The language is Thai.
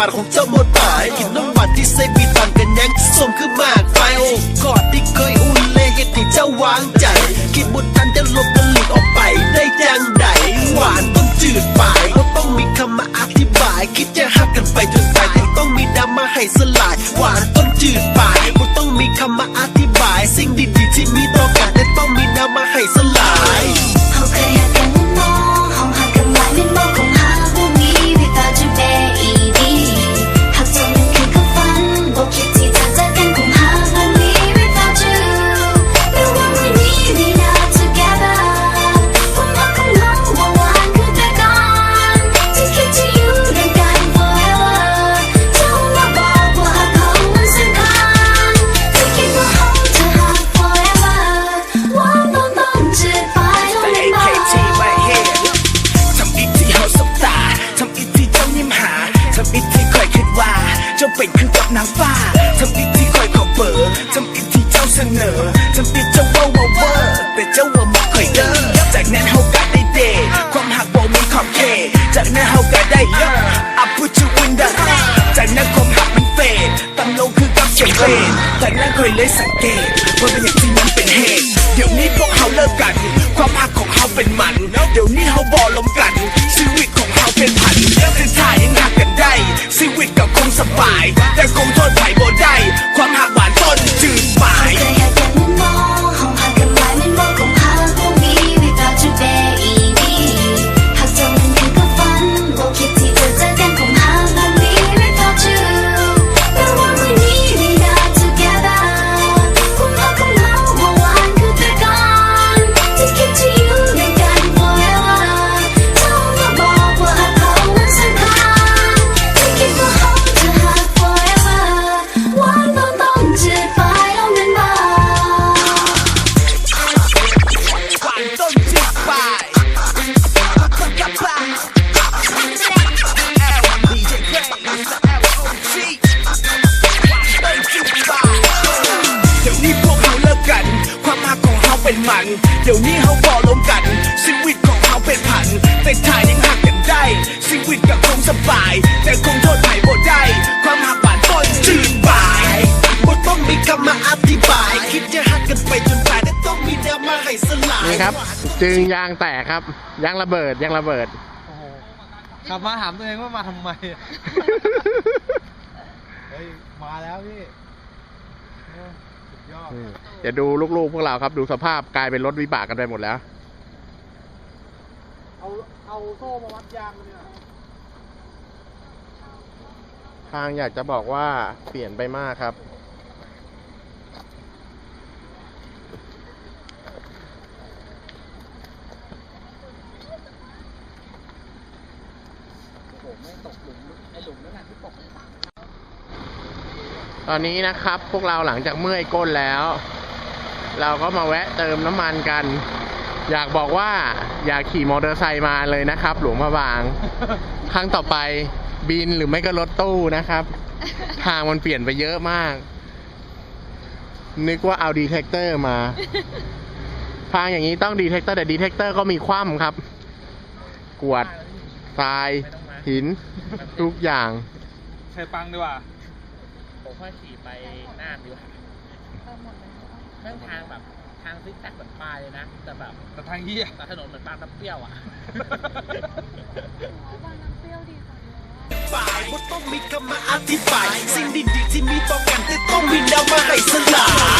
บาทของเจ้าหมดหมายกินน้ำหวานที่ใส่บีตันกันยังสมคือมากไฟโอ้กอดที่เคยอุ่นเลยเหตุที่เจ้าวางใจ คิดบุทันจะลบกันหลีกออกไปได้ยังไดหวานต้องจืดปายก็ต้องมีคำมาอธิบาย คิดจะหักกันไปจนตายแต่ต้องมีดำมาให้สลายหวาน สนอทำอีกเจ้าว่าว่าเวอร์แต่เจ้าว่าบ่ค่อยเด้อจากนั้นเฮาก็ได้เดทความหักบ่มีขอบเขตจากนั้นเฮาก็ได้เลิก I put you in the จากนั้นความหักมันเฟดตั้งลงคือกับเขียเฟดจากนั้นคยเลยสังเกตว่าเป็นอย่างที่มันเป็นเหตุเดี๋ยวนี้พวกเขาเลิกกัน ความหักของเขาเป็นมัน เดี๋ยวนี้เขาบอลมกันชีวิตของเขาเป็นพันแต่ถ้ายังหักกันได้ชีวิตก็คงสบาย แต่คงโทษไผ่บ่ได้ความหัก ดี๋ยวนี้เขาบอลงกันชีวิตของเขาเป็นพัน แต่ถ้ายังหักกันได้ชีวิตก็คงสบาย แต่คงโทษไผ่บ่ได้ ความหักหวานต้นจืดปลายบ่ต้องมีคำมาอธิบาย คิดจะหักกันไปจนตายแต่ต้องมีแนวมาให้สลายนี่ครับ จึงยางแตกครับยางระเบิดยางระเบิดโอ้โหกลับมาถามตัวเองว่ามาทำไม เฮ้ย มาแล้วพี่ เออสุดยอดเดี๋ยวดูลูกๆพวกเราครับ ดูสภาพกลายเป็นรถวิบากกันไปหมดแล้ว เอาเอาโซ่มาวัดยางมันเนี่ยทางอยากจะบอกว่าเปลี่ยนไปมากครับตอนนี้ ตอนะครับ พวกเราหลังจากเมื่อยก้นแล้ว เราก็มาแวะเติมน้ำมันกัน อยากบอกว่าอยากขี่มอเตอร์ไซค์มาเลยนะครับ หลวงพระบาง ครั้งต่อไปบินหรือไม่ก็รถตู้นะครับ ทางมันเปลี่ยนไปเยอะมาก นึกว่าเอาดีเทคเตอร์มา ทางอย่างนี้ต้องดีเทคเตอร์แต่ดีเทคเตอร์ก็มีคว่ำครับ กวดทราย หิน ทุกอย่าง ใช้ปังดีกว่า ผมว่าขี่ไปน่านดีกว่าเรื่องทางแบบทางซิกแซกเหมือนปลายเลยนะ แต่แบบแต่ทางเหี้ยแต่ถนนเหมือนบางน้ำเปรี้ยวอะฝ่ายบ่ต้องมีคำมาอธิบาย สิ่งดีๆที่มีต่อกันแต่ต้องมีแนวมาให้สลาย